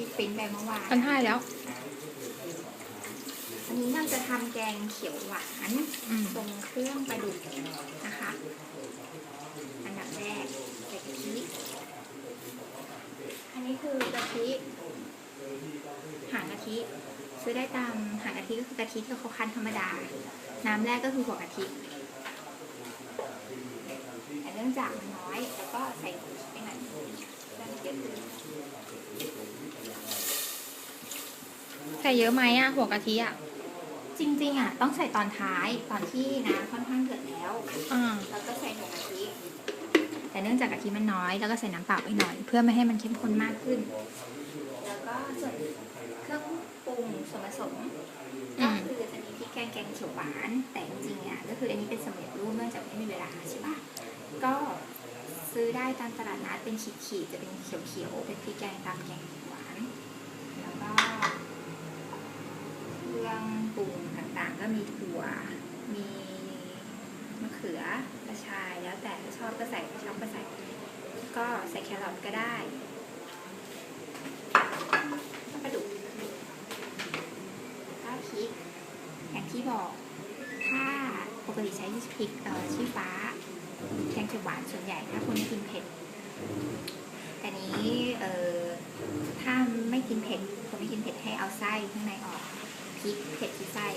ที่ปริ้นไปเมื่อวานฉันให้แล้ว อันนี้เราจะทำแกงเขียวหวานอืม ทรงเครื่องปลาดุกนะคะ อันดับแรกใส่กะทิอันนี้คือกะทิหางกะทิซื้อได้ตามหางกะทิก็คือกะทิที่เขาคั้นธรรมดา น้ำแรกก็คือหัวกะทิแต่เนื่องจากมันน้อย แล้วก็ใส่ไปหน่อยแล้วเดี๋ย ใส่เยอะไหมอะหัวกะทิอะจริงๆอะต้องใส่ตอนท้ายตอนที่น้ำค่อนข้างเดือดแล้วอ่าแล้วก็ใส่หัวกะทิแต่เนื่องจากกะทิมันน้อย แล้วก็ใส่น้ำเปล่าไปหน่อย เพื่อไม่ให้มันเข้มข้นมากขึ้น แล้วก็ส่วนเครื่องปรุงส่วนผสมก็คือจะมีพริกแกงแกงเขียวหวาน แต่จริงๆอะก็คืออันนี้เป็นสำเร็จรูปเนื่องจากไม่มีเวลาใช่ปะก็ซื้อได้ตามตลาดนัดเป็นขีดๆจะเป็นเขียวๆเป็นพริกแกงตามแกงเขียวหวาน แล้วก็ เครื่องปรุงต่างๆ ก็ มีถั่ว มีมะเขือกระชายแล้วแต่ชอบก็ใส่ชอบก็ใส่ ก็ใส่แครอทก็ได้ปลาดุกข้าวพริก อย่างที่บอก ถ้าปกติใช้พริกเอ่อชี้ฟ้าแกงเขียวหวานส่วนใหญ่ถ้าคนไม่กินเผ็ดแต่นี้เอ่อถ้าไม่กินเผ็ดคนไม่กินเผ็ดให้เอาไส้ข้างในออกพริกเผ็ดที่ไส้